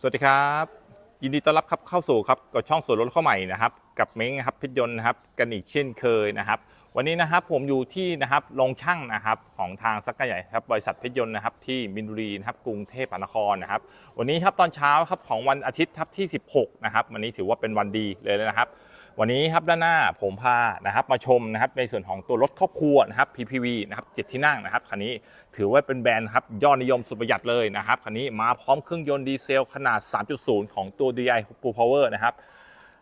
สวัสดีครับ ยินดีต้อนรับครับเข้าสู่ครับกับช่องส่วนลดเข้าใหม่นะครับ กับเม้งนะครับพิทยนต์นะครับกันอีกเช่นเคยนะครับ วันนี้นะครับผมอยู่ที่นะครับโรงช่างนะครับของทางสักกะใหญ่ครับบริษัทพิทยนต์นะครับที่มินบุรีนะครับกรุงเทพมหานครนะครับ วันนี้ครับตอนเช้าครับของวันอาทิตย์ครับที่ 16 นะครับ วันนี้ถือว่าเป็นวันดีเลยนะครับ วันนี้ครับด้านหน้าผมพานะครับมาชมนะครับในส่วนของตัวรถครอบครัวนะครับ PPV นะครับเจ็ดที่นั่งนะครับคันนี้ถือว่าเป็นแบรนด์ครับยอดนิยมสุดประหยัดเลยนะครับคันนี้มาพร้อมเครื่องยนต์ดีเซลขนาด 3.0 ของตัว DI Blue Power นะครับ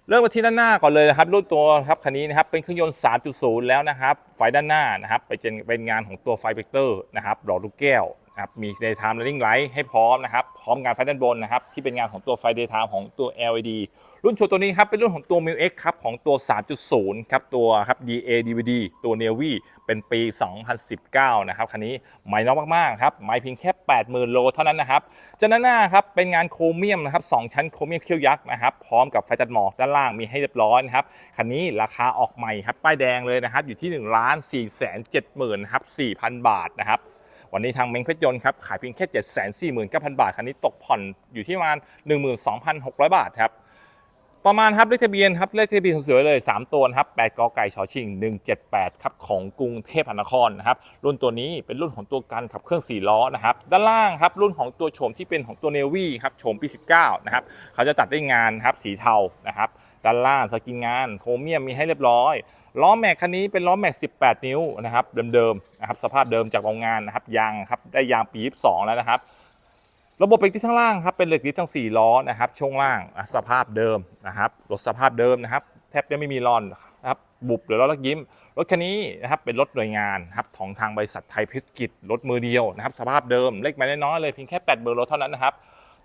เริ่มมาที่ด้านหน้าก่อนเลยนะครับรุ่นตัวครับคันนี้นะครับเป็นเครื่องยนต์ 3.0 แล้วนะครับ ไฟด้านหน้านะครับไปเป็นงานของตัวไฟเบรกเตอร์นะครับหลอดลูกแก้ว นะครับมี daytime running light ให้พร้อมนะครับ พร้อมงานไฟด้านบนนะครับ ที่เป็นงานของตัวไฟ daytime ของตัว LED รุ่นโชว์ตัวนี้ครับ เป็นรุ่นของตัว m i l X ครับ ของตัว 3.0 ครับ ตัวครับ DA DVD ตัว Navy เป็นปี 2019 นะครับ คันนี้ใหม่น้อยมาก ๆ ครับใหม่เพียงแค่ 80,000 โลเท่านั้นนะครับจากด้านหน้าครับ เป็นงานโครเมียมนะครับสองชั้นโครเมียมเขี้ยวยักษ์นะครับ พร้อมกับไฟตัดหมอกด้านล่างมีให้เรียบร้อยนะครับ คันนี้ราคาออกใหม่ครับ ป้ายแดงเลยนะครับ อยู่ที่1นึ่งล้านสี่แสนเจ็ดหมื่นครับสี่พันบาทนะครับ วันนี้ทางเม้งเพชรยนต์ครับขายเพียงแค่7จ็ดแสนสี่หมื่นเก้าพันบาท คันนี้ตกผ่อนอยู่ที่ประมาณหนึ่งหมื่นสองพันหกร้อยบาทครับประมาณครับเลขทะเบียนครับเลขทะเบียนสวยๆเลย 3 ตัวครับ8กอไก่ชอชิง 178ครับของกรุงเทพมหานครนะครับรุ่นตัวนี้เป็นรุ่นของตัวการขับเครื่อง4ล้อนะครับด้านล่างครับรุ่นของตัวโฉมที่เป็นของตัวเนวี่ครับโฉมปี 19นะครับเขาจะตัดด้วยงานครับสีเทานะครับด้านล่างสกินงานโครเมียมมีให้เรียบร้อย ล้อแม็กคันนี้เป็นล้อแม็ก 18 นิ้วนะครับเดิมๆนะครับสภาพเดิมจากโรงงานนะครับยางครับได้ยางปี 22 แล้วนะครับ ระบบเบรกที่ข้งล่างครับเป็นเหล็กดิสทั้ง 4 ล้อนะครับช่วงล่างสภาพเดิมนะครับรถสภาพเดิมนะครับแทบจะไม่มีรอนนะครับบุบหรือล้อลักยิ้ม รถคันนี้นะครับเป็นรถหน่วยงานครับของทางบริษัทไทยพิสกิจรถมือเดียวนะครับสภาพเดิมเล็กไม่น้อยๆเลยเพียงแค่8เบอร์รถเท่านั้นนะครับ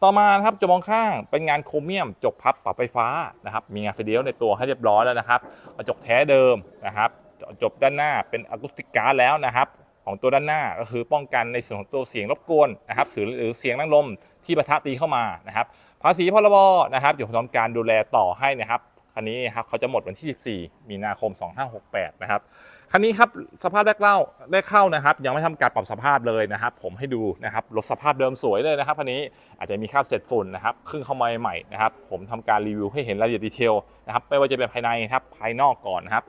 ต่อมาครับจมองข้างเป็นงานโครเมียม จกพับปรับไฟฟ้านะครับ มีงานไฟเดียวในตัวให้เรียบร้อยแล้วนะครับกระจกแท้เดิมนะครับจบด้านหน้าเป็นอะคูสติกการ์ดแล้วนะครับ ของตัวด้านหน้าก็คือป้องกันในส่วนของตัวเสียงรบกวนนะครับหรือหรือเสียงนั่งลมที่ประทะตีเข้ามานะครับ ภาษีพรบนะครับอยู่ทำการดูแลต่อให้นะครับ คันนี้ครับเขาจะหมดวันที่ 14 มีนาคม 2568 นะครับ คันนี้ครับสภาพแรกเล่าแรกเข้านะครับ ยังไม่ทำการปรับสภาพเลยนะครับ ผมให้ดูนะครับรถสภาพเดิมสวยเลยนะครับคันนี้อาจจะมีคราบเศษฝุ่นนะครับครึ่งเข้ามาใหม่นะครับ ผมทำการรีวิวให้เห็นรายละเอียดดีเทลนะครับไม่ว่าจะเป็นภายในนะครับภายนอกก่อนนะครับ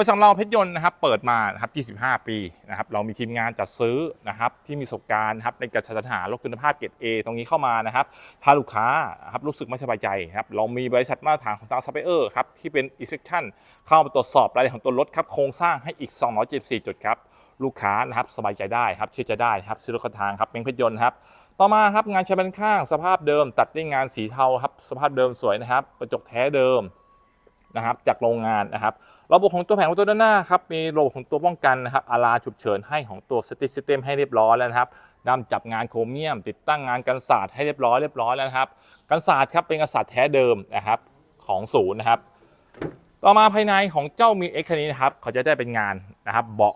บริษัทเราเพชรยนต์นะครับเปิดมานะครับ25 ปีนะครับเรามีทีมงานจัดซื้อนะครับที่มีประสบการณ์นะครับในการจัดหารถคุณภาพเกรด A ตรงนี้เข้ามานะครับถ้าลูกค้าครับรู้สึกไม่สบายใจครับเรามีบริษัทมาตรฐานของทางซัพพลายเออร์ครับที่เป็น inspection เข้ามาตรวจสอบรายละเอียดของตัวรถครับโครงสร้างให้อีก 274 จุดครับลูกค้านะครับสบายใจได้ครับเชื่อใจได้ครับซื้อรถคันทางครับเป็นเพชรยนต์ครับต่อมาครับงานใช้เป็นข้างสภาพเดิม ตัดด้วยงานสีเทาครับสภาพเดิมสวยนะครับ กระจกแท้เดิมนะครับจากโรงงานนะครับ ระบบของตัวแผงของตัวด้านหน้าครับมีระบบของตัวป้องกันนะครับอาราฉุกเฉินให้ของตัวสติสเต็มให้เรียบร้อยแล้วนะครับนำจับงานโครเมียม ติดตั้งงานกันศาสตร์ให้เรียบร้อยเรียบร้อยแล้วนะครับกันศาสตร์ครับเป็นกันศาสตร์แท้เดิมนะครับของศูนย์นะครับ ต่อมาภายในของเจ้ามีเอ็กคันนี้นะครับเขาจะได้เป็นงานนะครับเบาะ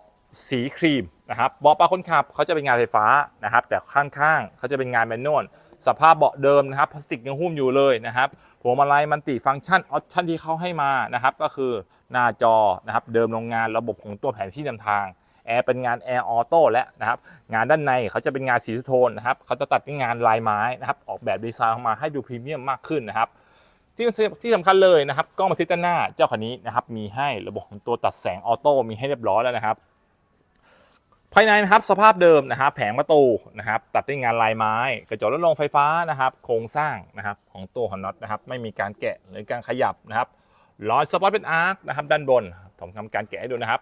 สีครีมนะครับเบาะปลาคนขับเขาจะเป็นงานไฟฟ้านะครับ แต่ข้างๆเขาจะเป็นงานแมนนวลสภาพเบาะเดิมนะครับพลาสติกยังหุ้มอยู่เลยนะครับพวมาลัยมันติฟังก์ชันออปชั่นที่เขาให้มานะครับก็คือ หน้าจอนะครับเดิมโรงงานระบบของตัวแผนที่นำทางแอร์เป็นงานแอร์ออโต้และนะครับงานด้านในเขาจะเป็นงานสีโทนนะครับเขาจะตัดด้วยงานลายไม้นะครับออกแบบดีไซน์ออกมาให้ดูพรีเมียมมากขึ้นนะครับที่ที่สำคัญเลยนะครับกล้องบันทึกด้านหน้าเจ้าคันนี้นะครับมีให้ระบบของตัวตัดแสงออโต้มีให้เรียบร้อยแล้วนะครับ ภายในนะครับสภาพเดิมนะครับแผงประตูนะครับตัดด้วยงานลายไม้ กระจกลดลงไฟฟ้านะครับ โครงสร้างนะครับของตัวของน็อตนะครับไม่มีการแกะหรือการขยับนะครับ รอยสปอตเป็นอาร์คนะครับด้านบนผมทำการแกะให้ดูนะครับ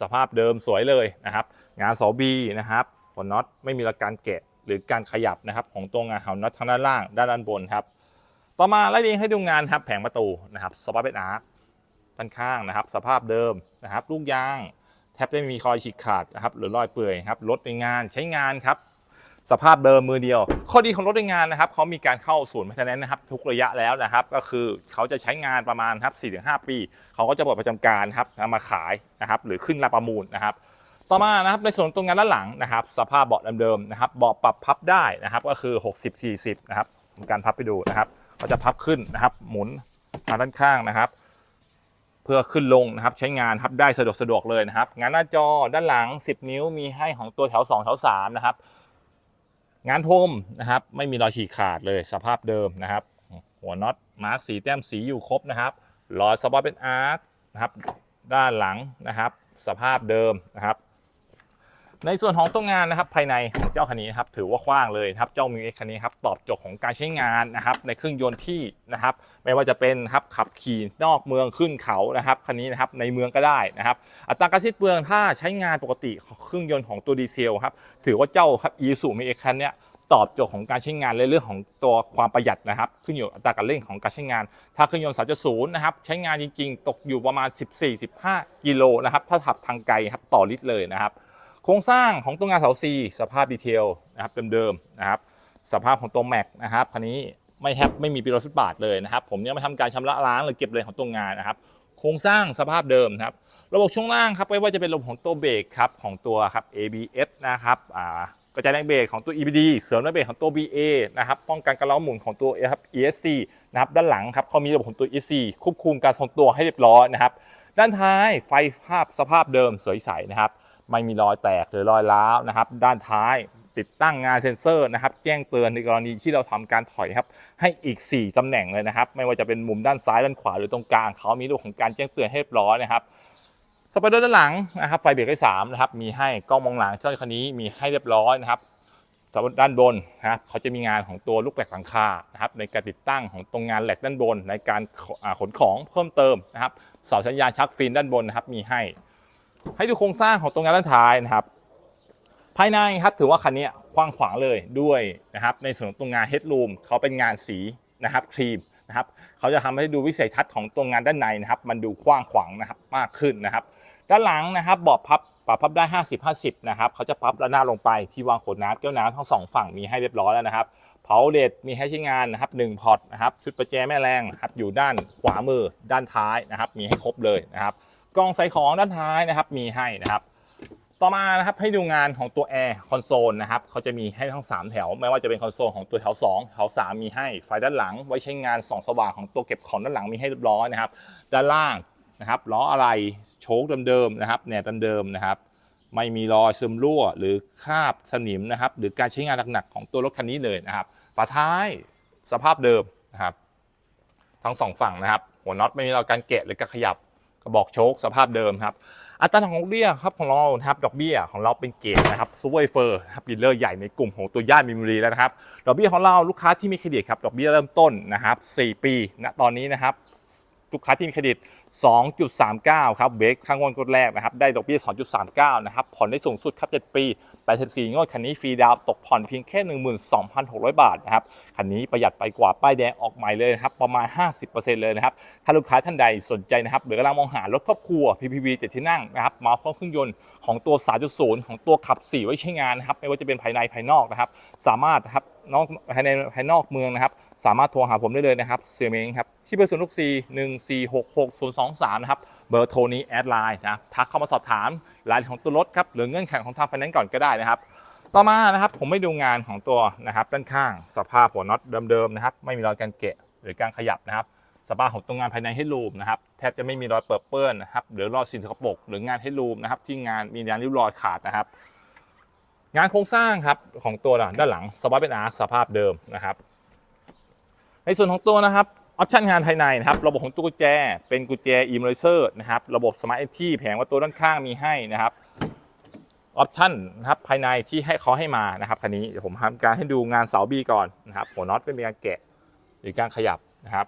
สภาพเดิมสวยเลยนะครับ งานสอบีนะครับหัวน็อตไม่มีการแกะหรือการขยับนะครับ ของตัวงานหัวน็อตทางด้านล่างด้านด้านบนครับต่อมาไล่เรียงให้ดูงานครับแผงประตูนะครับสปาร์เป็นอาร์คด้านข้างนะครับ สภาพเดิมนะครับ ลูกยางแทบไม่มีรอยฉีกขาดนะครับหรือรอยเปื่อยครับรถในงานใช้งานครับ สภาพเดิมมือเดียว ข้อดีของรถในงานนะครับเขามีการเข้าศูนย์พัฒนานะครับ ทุกระยะแล้วนะครับ ก็คือเขาจะใช้งานประมาณครับ4-5 ปี เขาก็จะเปิดประจำการครับมาขายนะครับ หรือขึ้นราประมูลนะครับต่อมานะครับในส่วนตรงงานด้านหลังนะครับ สภาพเบาะเดิมๆนะครับเบาะปรับพับได้นะครับ ก็คือ 60-40 นะครับการพับไปดูนะครับเขาจะพับขึ้นนะครับหมุนมาด้านข้างนะครับ เพื่อขึ้นลงนะครับใช้งานครับได้สะดวกสะดวกเลยนะครับ งานหน้าจอด้านหลัง 10 นิ้วมีให้ของตัวแถว 2 แถว 3 นะครับ งานพรมนะครับไม่มีรอยฉีกขาดเลยสภาพเดิมนะครับ หัวน็อตมาร์คสีแต้มสีอยู่ครบนะครับรอยสปอร์ตเป็นอาร์ตนะครับด้านหลังนะครับ สภาพเดิมนะครับ ในส่วนของตัวงานนะครับภายในของเจ้าคันนี้นะครับถือว่ากว้างเลยครับเจ้ามิวเอ็กคันนี้ครับตอบโจทย์ของการใช้งานนะครับในเครื่องยนต์ที่นะครับไม่ว่าจะเป็นครับขับขี่นอกเมืองขึ้นเขานะครับคันนี้นะครับในเมืองก็ได้นะครับอัตราการสิ้นเปลืองถ้าใช้งานปกติของเครื่องยนต์ของตัวดีเซลครับถือว่าเจ้าครับอีซูมิเอ็กคันเนี้ยตอบโจทย์ของการใช้งานในเรื่องของตัวความประหยัดนะครับ ขึ้นอยู่อัตราการเร่งของการใช้งาน ถ้าเครื่องยนต์ 3.0 นะครับ ใช้งานจริง ๆ ตกอยู่ประมาณ 14-15 กิโลนะครับ ถ้าขับทางไกลครับต่อลิตรเลยนะครับ โครงสร้างของตัวงานเสาซีสภาพดีเทลนะครับเดิมๆนะครับสภาพของตัวแม็กนะครับคันนี้ไม่แฮปไม่มีปีรถฟุตบาทเลยนะครับ ผมยังไม่ทำการชำระล้างหรือเก็บเลยของตัวงานนะครับ โครงสร้างสภาพเดิมนะครับ ระบบช่วงล่างครับไม่ว่าจะเป็นระบบของตัวเบรกครับของตัวครับ ABS นะครับอ่ากระจายแรงเบรกของตัว EBD เสริมแรงเบรกของตัว BA นะครับป้องกันการล้อหมุนของตัวครับ ESC นะครับด้านหลังครับเขามีระบบของตัว ESC ควบคุมการทรงตัวให้เรียบร้อยนะครับ ด้านท้ายไฟภาพสภาพเดิมสวยใสนะครับ ไม่มีรอยแตกหรือรอยร้าวนะครับ ด้านท้ายติดตั้งงานเซ็นเซอร์นะครับ แจ้งเตือนในกรณีที่เราทำการถอยครับ ให้อีก 4ตำแหน่งเลยนะครับ ไม่ว่าจะเป็นมุมด้านซ้ายด้านขวาหรือตรงกลางเขามีระบบของการแจ้งเตือนให้เรียบร้อยนะครับสไปเดอร์ด้านหลังนะครับไฟเบรกไฟสามนะครับมีให้กล้องมองหลังเจ้าคันนี้มีให้เรียบร้อยนะครับสำหรับด้านบนนะครับเขาจะมีงานของตัวลูกแหลกหลังคานะครับในการติดตั้งของตรงงานแหลกด้านบน ในการขอ่าขนของเพิ่มเติมนะครับเสาสัญญาณชักฟินด้านบนนะครับมีให้ ให้ดูโครงสร้างของตรงงานด้านท้ายนะครับ ภายในครับถือว่าคันนี้กว้างขวางเลยด้วยนะครับ ในส่วนของตรงงานเฮด o ูมเขาเป็นงานสีนะครับครีมนะครับเขาจะทำให้ดูวิสัยทัศน์ของตรงงานด้านในนะครับ มันดูกว้างขวางนะครับมากขึ้นนะครับ ด้านหลังนะครับเบาะพับปรับพับได้ 50 50 นะครับเขาจะพับระนาบลงไปที่วางขวดน้ำแก้วน้ำทั้งสองฝั่งมีให้เรียบร้อยแล้วนะครับเผาเด็ดมีให้ใช้งานนะครับ1พอร์ตนะครับชุดประแจแม่แรงนะครับอยู่ด้านขวามือด้านท้ายนะครับ มีให้ครบเลยนะครับ กล่องใส่ของด้านท้ายนะครับมีให้นะครับต่อมานะครับให้ดูงานของตัวแอร์คอนโซลนะครับเขาจะมีให้ทั้ง 3 แถว ไม่ว่าจะเป็นคอนโซลของตัวแถว 2 แถว 3 มีให้ไฟด้านหลัง ไว้ใช้งานส่องสว่างของตัวเก็บของด้านหลังมีให้เรียบร้อยนะครับ ด้านล่างนะครับล้ออะไรโชคเดิมๆนะครับแหนบเดิมๆนะครับ ไม่มีรอยซึมรั่ว หรือคราบสนิมนะครับ หรือการใช้งานหนักๆของตัวรถคันนี้เลยนะครับฝาท้ายสภาพเดิมนะครับ ทั้งสองฝั่งนะครับ หัวน็อตไม่มีรอยการแกะหรือการขยับ กระบอกโชคสภาพเดิมครับอัตราของดอกเบี้ยครับของเราครับดอกเบี้ยของเราเป็นเกรดนะครับซูเปอร์เฟอร์ครับดีลเลอร์ใหญ่ในกลุ่มของตัวย่านมิมูรีแล้วนะครับดอกเบี้ยของเราลูกค้าที่มีเครดิตครับดอกเบี้ยเริ่มต้นนะครับ 4 ปีณตอนนี้นะครับลูกค้าที่มีเครดิต 2.39 ครับเบรกข้างงวดกดแรกนะครับได้ดอกเบี้ย 2.39 นะครับผ่อนได้สูงสุดครับ 7 ปี 84 งวดคันนี้ฟรีดาวตกผ่อนเพียงแค่ 12,600 บาทนะครับ คันนี้ประหยัดไปกว่าป้ายแดงออกใหม่เลยนะครับ ประมาณ 50%เลยนะครับ ถ้าลูกค้าท่านใดสนใจนะครับหรือกำลังมองหารถครอบครัว PPV 7 ที่นั่งนะครับมาพร้อมเครื่องยนต์ของตัว 3.0 ของตัวขับ 4 ไว้ใช้งานนะครับไม่ว่าจะเป็นภายในภายนอกนะครับ สามารถนะครับนอกภายในภายนอกเมืองนะครับ สามารถโทรหาผมได้เลยนะครับเซียเมงครับที่เบอร์ศูนย์หกสี่หนึ่งสี่หกหกศูนย์สองสามนะครับเบอร์โทรนี้แอดไลน์นะทักเข้ามาสอบถาม รายละเอียดของตัวรถครับหรือเงื่อนไขของทางไฟแนนซ์ก่อนก็ได้นะครับ ต่อมานะครับผมไม่ดูงานของตัวนะครับด้านข้าง สภาพหัวน็อตเดิมๆนะครับไม่มีรอยการเกะหรือการขยับนะครับสภาพของตรงงานภายในให้รูมนะครับแทบจะไม่มีรอยเปิดเปื้อนนะครับหรือรอยสิ่งสกปรกหรืองานให้รูมนะครับที่งานมีงานริ้วรอยขาดนะครับ งานโครงสร้างครับของตัวด้านหลังสปาร์เป็นอาร์คสภาพเดิมนะครับ ในส่วนของตัวนะครับ ออปชันงานภายในนะครับ ระบบของตัวกุญแจ เป็นกุญแจอิมเลเซอร์นะครับ ระบบสมาร์ทเอที่แผงว่าตัวด้านข้างมีให้นะครับออปชันนะครับภายในที่ให้เขาให้มานะครับคันนี้เดี๋ยวผมทำการให้ดูงานเสาบีก่อนนะครับ หัวน็อตเป็นการแกะหรือการขยับนะครับ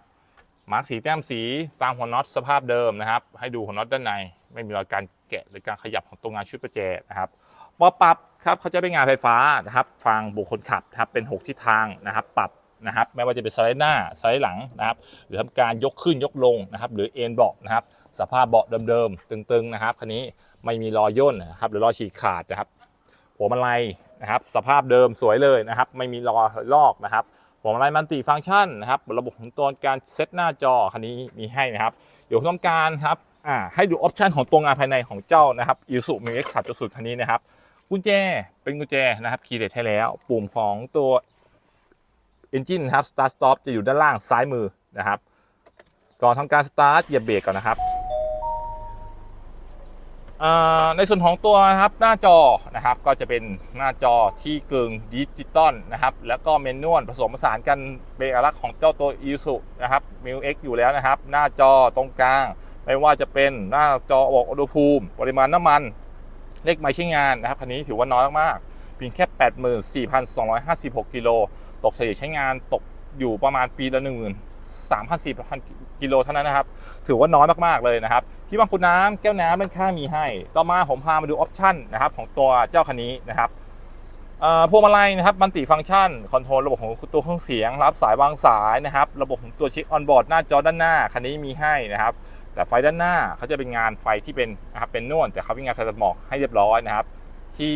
มาร์กสีแต้มสีตามหัวน็อตสภาพเดิมนะครับ ให้ดูหัวน็อตด้านใน ไม่มีรอยการแกะหรือการขยับของตัวงานชุดประแจนะครับปอปรับครับเขาจะเป็นงานไฟฟ้านะครับ ฟังบุคคลขับนะครับเป็น 6 ทิศทางนะครับ ปรับ นะครับไม่ว่าจะเป็นสไลด์หน้าสไลด์หลังนะครับหรือทำการยกขึ้นยกลงนะครับหรือเอ็นเบาะนะครับสภาพเบาะเดิมๆตึงๆนะครับคันนี้ไม่มีรอยย่นนะครับหรือรอยฉีกขาดนะครับหัวมันไลนะครับสภาพเดิมสวยเลยนะครับไม่มีรอยลอกนะครับหัวมันไลมันติฟังก์ชันนะครับระบบของตัวการเซตหน้าจอคันนี้มีให้นะครับเดี๋ยวต้องการครับอ่าให้ดูออปชันของตัวงานภายในของเจ้านะครับยูสุมิเอ็กซ์สับสุดคันนี้นะครับกุญแจเป็นกุญแจนะครับคีย์เลสให้แล้ว ปุ่มของตัว Engine นะครับ Start Stop จะอยู่ด้านล่างซ้ายมือนะครับ ก่อนทำการ Start เหยียบเบรกก่อนนะครับในส่วนของตัวนะครับหน้าจอนะครับก็จะเป็นหน้าจอที่กึ่งดิจิตอลนะครับ แล้วก็เมนนวลผสมผสานกันเป็นเอกลักษณ์ของเจ้าตัว i s u นะครับ m i u X อยู่แล้วนะครับ หน้าจอตรงกลาง ไม่ว่าจะเป็นหน้าจอบอกอุณหภูมิ ปริมาณน้ำมัน เลขหมายใช้งานนะครับคันนี้ถือว่าน้อยมากเพียงแค่ 84,256 กิโล ตกเฉลี่ยใช้งานตกอยู่ประมาณปีละ13,400กิโลเท่านั้นนะครับ ถือว่าน้อยมากๆเลยนะครับ ที่บางคุณน้ำแก้วน้ำด้านข้างมีให้ ต่อมาผมพามาดูออปชั่นนะครับของตัวเจ้าคันนี้นะครับพวงมาลัยนะครับมันติฟังก์ชันคอนโทรลระบบของตัวเครื่องเสียงรับสายวางสายนะครับ ระบบของตัวช็คออนบอร์ดหน้าจอด้านหน้าคันนี้มีให้นะครับ แต่ไฟด้านหน้าเขาจะเป็นงานไฟที่เป็นนะครับเป็นนวลแต่เขาเป็นงานไฟตัดหมอกให้เรียบร้อยนะครับ ที่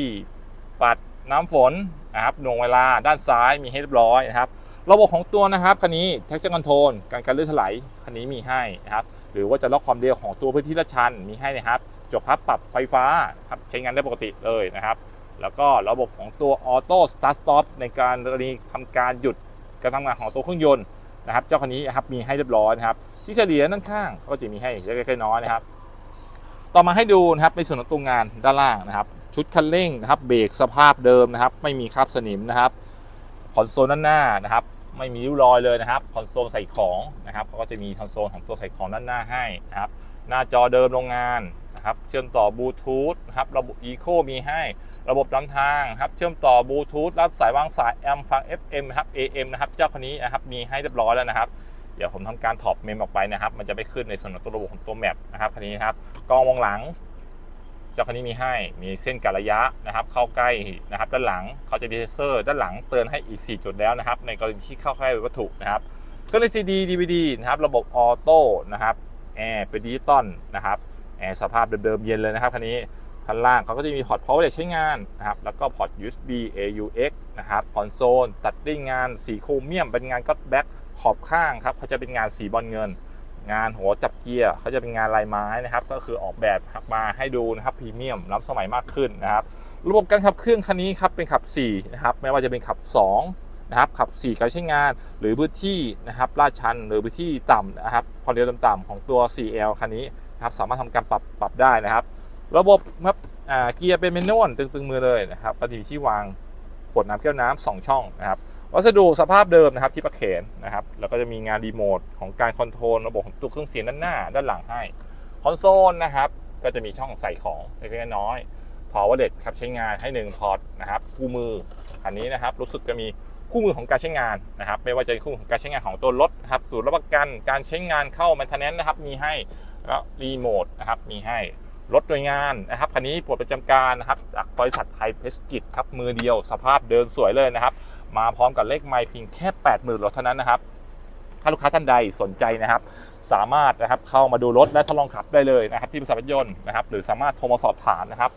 ปัด น้ำฝนนะครับหน่วงเวลาด้านซ้ายมีให้เรียบร้อยนะครับ ระบบของตัวนะครับคันนี้ traction control การการลื่อนถลายคันนี้มีให้นะครับ หรือว่าจะล็อกความเร็วของตัวพื้นที่ลาดชันมีให้นะครับจบพับปรับไฟฟ้าครับใช้งานได้ปกติเลยนะครับ แล้วก็ระบบของตัวออโต้สตาร์ทสต็อปในการกรณีทำการหยุดการทำงานของตัวเครื่องยนต์นะครับ เจ้าคันนี้นะครับมีให้เรียบร้อยนะครับ ที่เฉลี่ยด้านข้างก็จะมีให้เล็กๆน้อยๆนะครับ ต่อมาให้ดูนะครับในส่วนของตัวงานด้านล่างนะครับ ชุดคันเร่งนะครับเบรกสภาพเดิมนะครับ ไม่มีคราบสนิมนะครับคอนโซลด้านหน้านะครับ ไม่มีริ้วรอยเลยนะครับคอนโซลใส่ของนะครับเขาก็จะมีคอนโซลของตัวใส่ของด้านหน้าให้นะครับ หน้าจอเดิมโรงงานนะครับ เชื่อมต่อบลูทูธนะครับ ระบบ Eco มีให้ ระบบนำทางครับ เชื่อมต่อบลูทูธรับสายวางสายแอมฟัง FM นะครับ AM นะครับ เจ้าคันนี้นะครับ มีให้เรียบร้อยแล้วนะครับ เดี๋ยวผมทำการถอดเมมออกไปนะครับ มันจะไม่ขึ้นในส่วนของตัวระบบของตัวแมปนะครับคันนี้นะครับ กล้องมองหลัง จ้าคันนี้มีให้ มีเส้นกระยะนะครับ เข้าใกล้นะครับด้านหลังเขาจะมีเซนเซอร์ด้านหลังเตือนให้อีก 4 จุดแล้วนะครับ ในกรณีที่เข้าใกล้วัตถุนะครับเครื่องเล่นซีดีดีวีดีนะครับระบบออโต้นะครับแอร์เป็นดิจิตอลนะครับแอร์สภาพเดิมๆเย็นเลยนะครับคันนี้ข้างล่างเขาก็จะมีพอร์ต power ใช้งานนะครับ แล้วก็พอร์ต USB AUX นะครับคอนโซลตัดด้วยงานสีโครเมียมเป็นงานก็แบ็คขอบข้างครับเขาจะเป็นงานสีบอลเงิน งานหัวจับเกียร์เขาจะเป็นงานลายไม้นะครับ ก็คือออกแบบมาให้ดูนะครับพรีเมียมล้ำสมัยมากขึ้นนะครับ ระบบการขับเคลื่อนคันนี้ครับเป็นขับ4นะครับไม่ว่าจะเป็นขับ2นะครับขับ 4 การใช้งาน หรือพื้นที่นะครับลาดชันหรือพื้นที่ต่ำนะครับความเร็วต่ำๆของตัว 4L คันนี้นะครับสามารถทำการปรับปรับได้นะครับ ระบบครับเกียร์เป็นเมนวลตึงๆมือเลยนะครับปฏิที่วางขวดน้ำแก้วน้ำสองช่องนะครับ วัสดุสภาพเดิมนะครับที่ประเขนนะครับแล้วก็จะมีงานรีโมทของการคอนโทรลระบบของตัวเครื่องเสียงด้านหน้าด้านหลังให้คอนโซลนะครับก็จะมีช่องใส่ของเล็กๆน้อยๆพอวเด็ดครับใช้งานให้1พอร์ตนะครับคู่มืออันนี้นะครับรู้สึกจะมีคู่มือของการใช้งานนะครับไม่ว่าจะเป็นคู่มือของการใช้งานของตัวรถนะครับตรวรับประกันการใช้งานเข้า maintenance นะครับมีให้แล้วรีโมทนะครับมีให้รถโดยงานนะครับคันนี้ปลดประจำการนะครับจากบริษัทไทยเพสกิจครับมือเดียวสภาพเดินสวยเลยนะครับ มาพร้อมกับเลขไมล์เพียงแค่80,000รถเท่านั้นนะครับ ถ้าลูกค้าท่านใดสนใจนะครับ สามารถนะครับเข้ามาดูรถและทดลองขับได้เลยนะครับที่บริษัทรถยนต์นะครับ หรือสามารถโทรมาสอบถามนะครับ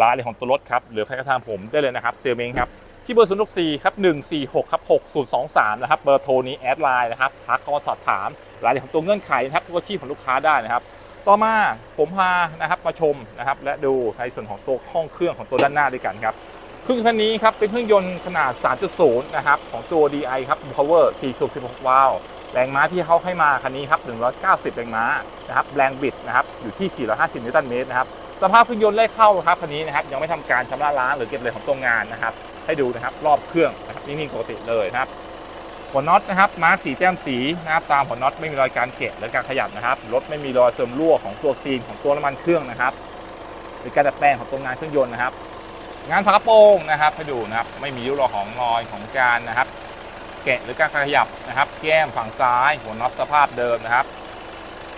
รายละเอียดของตัวรถครับหรือแฟนกระทางผมได้เลยนะครับเซลเมงครับที่เบอร์ 0 6 4 ครับ 146 ครับ 6023 นะครับ เบอร์โทรนี้แอดไลน์นะครับ ทักเข้ามาสอบถามรายละเอียดของตัวเงื่อนไขนะครับตัวชีพของลูกค้าได้นะครับ ต่อมาผมพานะครับมาชมนะครับ และดูในส่วนของตัวห้องเครื่องของตัวด้านหน้าด้วยกันครับ เครื่องคันนี้ครับเป็นเครื่องยนต์ขนาด 3.0 นะครับ ของตัว DI ครับ Power 4 สูบ 16 วาล์วแรงม้าที่เขาให้มาคันนี้ครับ 190 แรงม้านะครับแรงบิดนะครับอยู่ที่ 450 นิวตันเมตรนะครับสภาพเครื่องยนต์แรกเข้าครับคันนี้นะครับยังไม่ทำการชำระล้างหรือเก็บเลยของตัวงานนะครับ ให้ดูนะครับรอบเครื่องนะครับนิ่งๆปกติเลยนะครับหัวน็อตนะครับมาร์คสีแต้มสีนะครับตามหัวน็อตไม่มีรอยการแกะหรือการขยับนะครับรถไม่มีรอยเสริมรั่วของตัวซีนของตัวน้ำมันเครื่องนะครับหรือการดัดแปลงของตัวงานเครื่องยนต์นะครับ งานฝากระโปรงนะครับให้ดูนะครับไม่มีริ้วรอยของรอยของการนะครับ แกะหรือการขยับนะครับ แก้มฝั่งซ้าย หัวน็อตสภาพเดิมนะครับ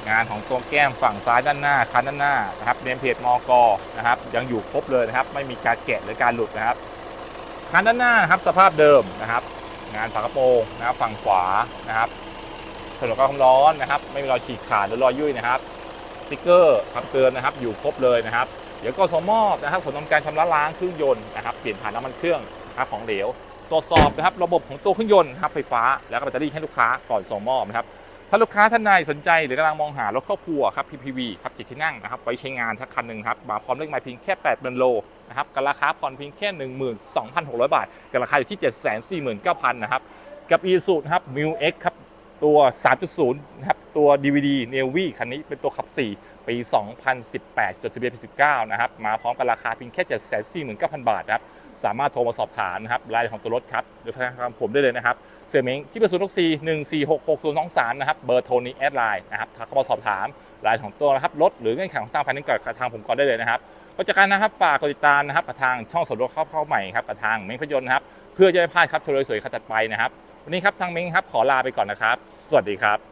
งานของตัวแก้มฝั่งซ้ายด้านหน้าคันด้านหน้านะครับเนมเพจมอกนะครับ ยังอยู่ครบเลยนะครับ ไม่มีการแกะหรือการหลุดนะครับคันด้านหน้านะครับสภาพเดิมนะครับ งานฝากระโปรงนะครับ ฝั่งขวานะครับถนนความร้อนนะครับ ไม่มีรอยฉีกขาดหรือรอยยุ่ยนะครับสติ๊กเกอร์คำเตือนนะครับ อยู่ครบเลยนะครับ เดี๋ยวก็สมอบนะครับผลทำการชำระล้างเครื่องยนต์นะครับเปลี่ยนถ่านน้ำมันเครื่องนะครับของเหลวตรวจสอบนะครับระบบของตัวเครื่องยนต์นะครับไฟฟ้าแล้วก็แบตเตอรี่ให้ลูกค้าก่อนส่งมอบนะครับถ้าลูกค้าท่านใดสนใจหรือกำลังมองหารถครอบครัวครับ PPV ครับจิตที่นั่งนะครับไว้ใช้งานทักคันหนึ่งครับมาพร้อมเลขหมายเพียงแค่8เดือนโลนะครับกับราคาผ่อนเพียงแค่ 12,600 บาท กับราคาอยู่ที่ 749,000 นะครับ กับ e s u นะครับ m i l X ครับตัว 3.0 นะครับ ตัว DVD n e v y คันนี้เป็นตัวขับ 4 ปี 2018 จดทะเบียนปี 19 นะครับ มาพร้อมกับราคาเพียงแค่ 749,000 บาทนะครับ สามารถโทรมาสอบถามนะครับ รายละเอียดของตัวรถครับ หรือทางผมได้เลยนะครับ เสียเม้งที่เประสูนย์สี่หนึ่งสี่หกหกศูนย์สองสามนะครับ เบอร์โทรนี้แอดไลน์นะครับทักเข้ามาสอบถาม รายของตัวนะครับ รถหรือเงื่อนไขของทางพันธุ์กับทางผมก่อนได้เลยนะครับก็จากการนะครับฝากกดติดตามนะครับกับทางช่องสดรถเข้าเข้าใหม่ครับกับทางเม้งพยนต์นะครับ เพื่อจะไม่พลาดครับโชว์สวยๆคันตัดไปนะครับ วันนี้ครับทางเม้งครับขอลาไปก่อนนะครับ สวัสดีครับ